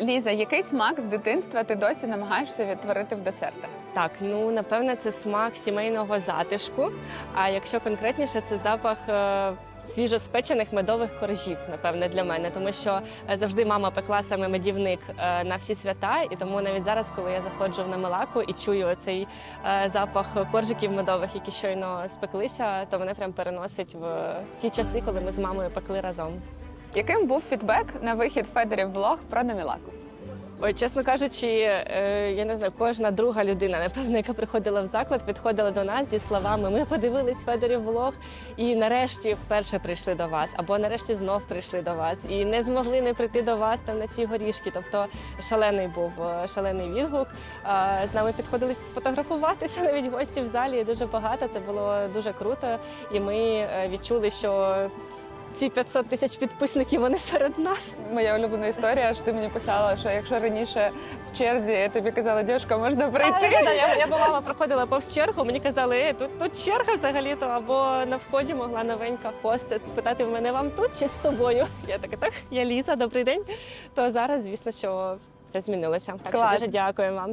Ліза, який смак з дитинства ти досі намагаєшся відтворити в десертах? Так, ну напевне, це смак сімейного затишку. А якщо конкретніше, це запах. е, Свіжоспечених медових коржів, напевне, для мене, тому що е, завжди мама пекла саме медівник е, на всі свята, і тому навіть зараз, коли я заходжу в намилаку і чую цей запах коржиків медових, які щойно спеклися, то мене прям переносить в ті часи, коли ми з мамою пекли разом. Яким був фідбек на вихід Федорів влог про Намілаку? Ой, чесно кажучи, е, я не знаю, кожна друга людина, напевно, яка приходила в заклад, підходила до нас зі словами Ми подивились Федорів влог і нарешті вперше прийшли до вас, або нарешті знов прийшли до вас, і не змогли не прийти до вас там на ці горішки. Тобто шалений був е, шалений відгук. Е, З нами підходили фотографуватися навіть гості в залі. Дуже багато. Це було дуже круто. І ми відчули, що ці 500 тисяч підписників вони серед нас. Моя улюблена історія, що ти мені писала, що якщо раніше в черзі тобі казали, дівчинка, можна А, прийти. да, да, я, я бувала, проходила повз чергу. Мені казали, е, тут, тут черга взагалі-то, або на вході могла новенька хостес спитати в мене вам тут чи з собою. Я така, так, я Ліза, добрий день. То зараз, звісно, що все змінилося. Так Клас. що дуже дякую вам.